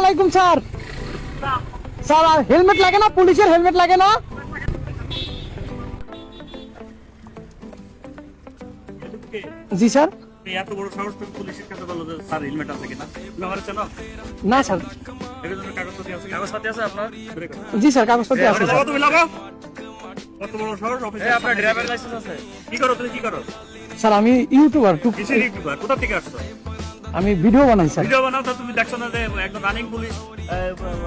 আলাইকুম sir. Sir helmet লাগে না? পুলিশের হেলমেট লাগে না? জি স্যার। এত বড় সাহস তুমি পুলিশের কাছে বলো যে স্যার হেলমেট আছে কিনা? তুমি আমার চেনো? না স্যার। এর জন্য কাগজপত্র আছে কাগজপত্র আছে আপনার? জি স্যার কাগজপত্র আছে স্যার। তুমি লাগো কত বড় সাহস অফিসে আপনার ড্রাইভার লাইসেন্স আছে। কি করো তুমি? কি করো? স্যার আমি ইউটিউবার কিসের ইউটিউবার কোথা থেকে আসছো? আমি ভিডিও বানাই স্যার ভিডিও বানাও তো তুমি দেখছ না যে একদম রানিং পুলিশ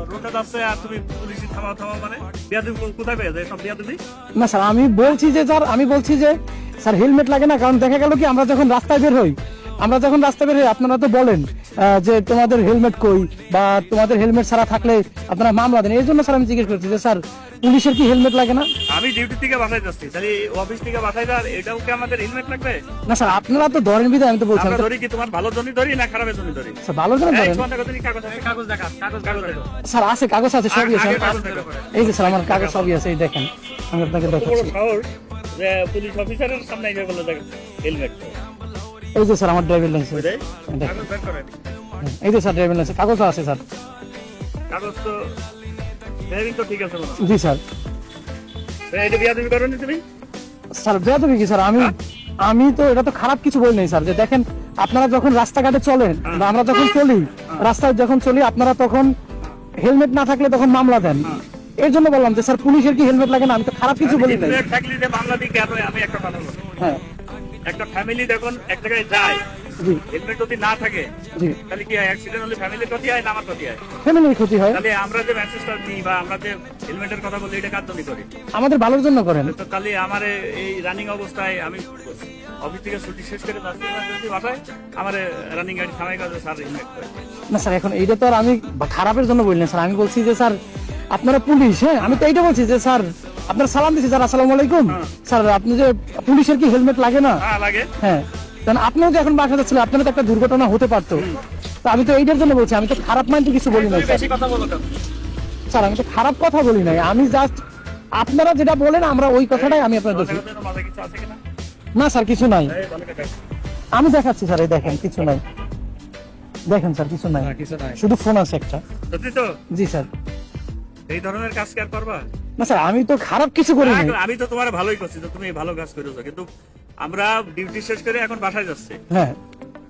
রোডে যাচ্ছে আর তুমি পুলিশ থামা থামা মানে। বিয়াদুবি কোথায় সব বিয়াদুবি? না স্যার আমি বলছি যে স্যার আমি বলছি যে স্যার হেলমেট লাগে না কারণ দেখা গেল কি আমরা যখন রাস্তায় বের হই আমরা যখন রাস্তা বের হই আপনারা তো বলেন যে তোমাদের হেলমেট কই বা তোমাদের হেলমেট ছাড়া থাকলে আপনারা মামলা দেন। এই জন্য স্যার আমি জিজ্ঞেস করছি যে স্যার পুলিশের কি হেলমেট লাগে না? আমি ডিউটি থেকে বাসায় যাচ্ছি। তাহলে অফিস থেকে বাসায় যাওয়ার এটাও কি আমাদের হেলমেট লাগবে? না স্যার আপনারা তো ধরেন বিধায় আমি তো বলছি আমরা ধরি কি তোমার ভালো জন্য ধরি না খারাপের জন্য ধরি? স্যার ভালো এই ধরেন। কাগজ আছে। কাগজ দেখা কাগজ কাগজ স্যার আছে কাগজ আছে সবই আছে। এই যে স্যার আমার কাগজ সবই আছে এই দেখেন। আমি আপনাকে দেখাচ্ছি। যে পুলিশ অফিসারের সামনে এসে বলে দেখ হেলমেট। এই যে স্যার আমার ড্রাইভিং লাইসেন্স এই যে স্যার ড্রাইভিং লাইসেন্স কাগজ আছে স্যার। কাগজ তো ড্রাইভিং তো ঠিক আছে জি স্যার। এটা বিয়া তুমি করো তুমি? স্যার বেয়াদবি কি স্যার? আমি আমি তো এটা তো খারাপ কিছু বলি নাই স্যার। যে দেখেন আপনারা যখন রাস্তাঘাটে চলেন বা আমরা যখন চলি রাস্তায় যখন চলি আপনারা তখন হেলমেট না থাকলে তখন মামলা দেন। এর জন্য বললাম যে স্যার পুলিশের কি হেলমেট লাগে না? আমি তো খারাপ কিছু বলি নাই। হেলমেট থাকলে যে মামলা দিই আমি একটা কথা হ্যাঁ। একটা ফ্যামিলি যখন এক জায়গায় যায়। হেলমেট যদি না থাকে তাহলে কি হয় অ্যাক্সিডেন্ট হলে ফ্যামিলির ক্ষতি হয় না আমার ক্ষতি হয়? ফ্যামিলির ক্ষতি হয়। তাহলে আমরা যে মেসেজটা দিই বা আমরা যে হেলমেটের কথা বলি এটা কার জন্য করি? আমাদের ভালোর জন্য করেন। তো তাহলে আমার এই রানিং অবস্থায় আমি অফিস থেকে ছুটি শেষ করে বাসায় আমার রানিং গাড়ি থামাই কাজে স্যার হেলমেট না স্যার এখন এইটা তো আর আমি খারাপের জন্য বলি না স্যার। আমি বলছি যে স্যার আপনারা পুলিশ হ্যাঁ? আমি তো এইটা বলছি যে স্যার আপনার সালাম দিচ্ছি স্যার আসসালামু আলাইকুম। স্যার আপনি যে পুলিশের কি হেলমেট লাগে না? হ্যাঁ লাগে। হ্যাঁ। কারণ আপনিও যে এখন বাসা যাচ্ছিলেন আপনারও তো একটা দুর্ঘটনা হতে পারতো। তো আমি তো এইটার জন্য বলছি আমি তো খারাপ মাইন্ডে কিছু বলি নাই তুমি স্যার। আমি তো খারাপ কথা বলি নাই আমি জাস্ট আপনারা যেটা বলেন আমরা ওই কথাটাই আমি আপনার কিনা? না স্যার কিছু নাই। আমি দেখাচ্ছি স্যার এই দেখেন কিছু নাই। দেখেন স্যার কিছু নাই। শুধু ফোন আছে একটা। জি স্যার। এই ধরনের কাজ কি আর করবা? না স্যার আমি তো খারাপ কিছু করি না, আমি তো তোমার ভালোই করছি যে তুমি ভালো কাজ করেছ কিন্তু আমরা ডিউটি শেষ করে এখন বাসায় যাচ্ছি। হ্যাঁ।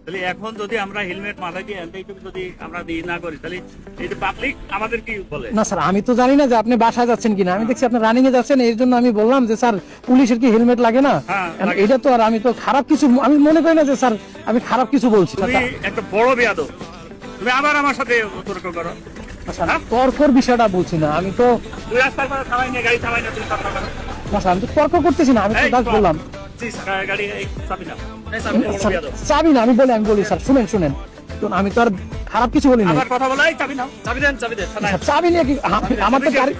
তাহলে এখন যদি আমরা হেলমেট মাথায় দিয়ে এইটুকু যদি আমরা দিয়ে না করি তাহলে এই যে পাবলিক আমাদের কি বলে? না স্যার আমি তো জানি না যে আপনি বাসায় যাচ্ছেন কিনা। আমি দেখছি আপনি রানিং এ যাচ্ছেন এর জন্য আমি বললাম যে স্যার পুলিশের কি হেলমেট লাগে না? হ্যাঁ, এটা তো আর আমি তো খারাপ কিছু আমি মনে করি না যে স্যার আমি খারাপ কিছু বলছি। তুমি একটা বড় বেয়াদব। তুমি আবার আমার সাথে তর্ক করো। তর্কর বিষয়টা বলছি না আমি তো আমি তো তর্ক করতেছি না আমি তো বললাম। জি, স্যার, গাড়ি এই চাবি না আমি বলি আমি বলি স্যার শুনেন শুনেন। আমি তো আর খারাপ কিছু বলি না চাবি নাও। চাবি দেন চাবি দেন স্যার, চাবি নিয়ে কি আমার তো গাড়ি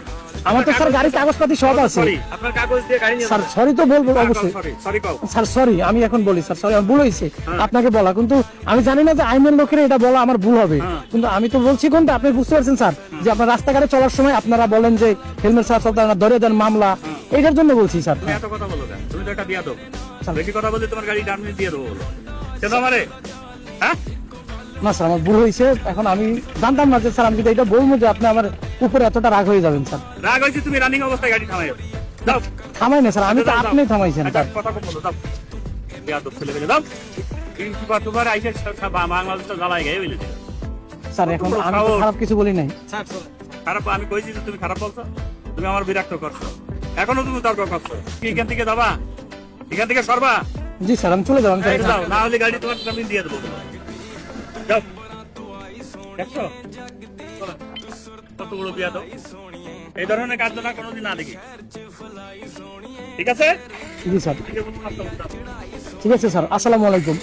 আমার তো স্যার গাড়ির কাগজপাতি সব আছে। আপনার কাগজ দিয়ে গাড়ি নিয়ে স্যার সরি তো বলব অবশ্যই। সরি সরি কও স্যার সরি আমি এখন বলি স্যার সরি আমি ভুল হয়েছে। আপনাকে বলা কিন্তু আমি জানি না যে আইনের লোকের এটা বলা আমার ভুল হবে। হ্যাঁ। কিন্তু আমি তো বলছি কোনটা আপনি বুঝতে পারছেন স্যার যে আপনার রাস্তাঘাটে চলার সময় আপনারা বলেন যে হেলমেট ছাড়া চলতে হয় না ধরে দেন মামলা। এইটার জন্য বলছি স্যার। তুমি এত কথা বলো তুমি তো একটা দিয়া বেশি কথা বলতে তোমার গাড়ি দিয়ে দেবো বলো। কেন আমারে? হ্যাঁ? না স্যার আমার ভুল হয়েছে। এখন আমি জানতাম না যে স্যার আমি যদি এটা বলব যে আপনি আমার উপরে এতটা রাগ হয়ে যাবেন স্যার। রাগ হয়েছে তুমি রানিং অবস্থায় গাড়ি থামাই দাও থামাই না স্যার আমি তো। আপনি থামাইছেন স্যার। কথা কম বলো দাও বেয়াদব ছেলে দাও। কিন্তু বা তোমার আইসে বাংলাদেশটা জ্বালাই গায়ে বলে স্যার এখন আমি খারাপ কিছু বলি নাই। খারাপ আমি কইছি যে তুমি খারাপ বলছো তুমি আমার বিরক্ত করছ। এখনও তুমি তর্ক করছ। কি এখান থেকে যাবা? এখান থেকে সরবা? জি স্যার আমি চলে যাব আমি না হলে গাড়ি তোমার আমি দিয়ে দেবো। যাও। দেখছ? বড় এই ধরনের কাজ না কোনোদিন না দেখি। ঠিক আছে? জি স্যার। ঠিক আছে স্যার আসসালামু আলাইকুম।